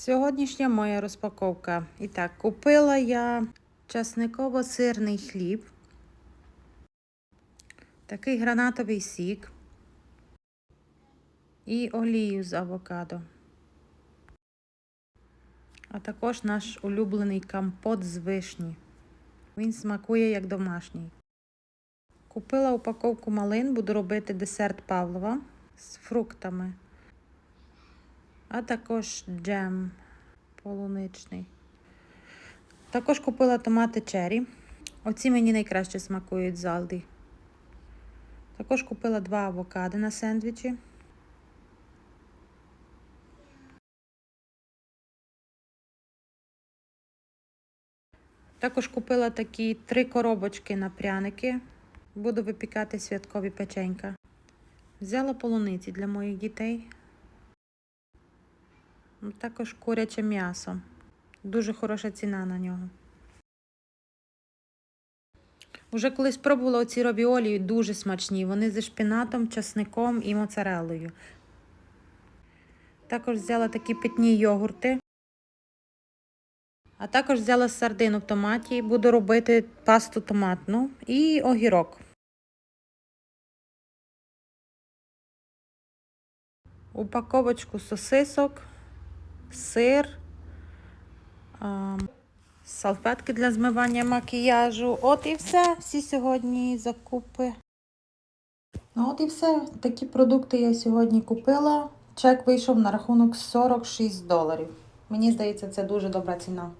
Сьогоднішня моя розпаковка. І так, купила я часниково-сирний хліб, такий гранатовий сік і олію з авокадо. А також наш улюблений компот з вишні. Він смакує як домашній. Купила упаковку малин, буду робити десерт Павлова з фруктами, а також джем полуничний. Також купила томати черрі. Оці мені найкраще смакують з Алді. Також купила два авокадо на сендвічі. Також купила такі три коробочки на пряники. Буду випікати святкові печенька. Взяла полуниці для моїх дітей. Ну, Також куряче м'ясо. Дуже хороша ціна на нього. Уже колись пробувала оці равіолі, дуже смачні. Вони зі шпінатом, часником і моцареллою. Також взяла такі питні йогурти. А також взяла сардину в томаті, буду робити пасту томатну і огірок. Упаковочку сосисок, сир, салфетки для змивання макіяжу. От і все. Всі сьогодні закупи. Ну от і все. Такі продукти я сьогодні купила. Чек вийшов на рахунок 46 доларів. Мені здається, це дуже добра ціна.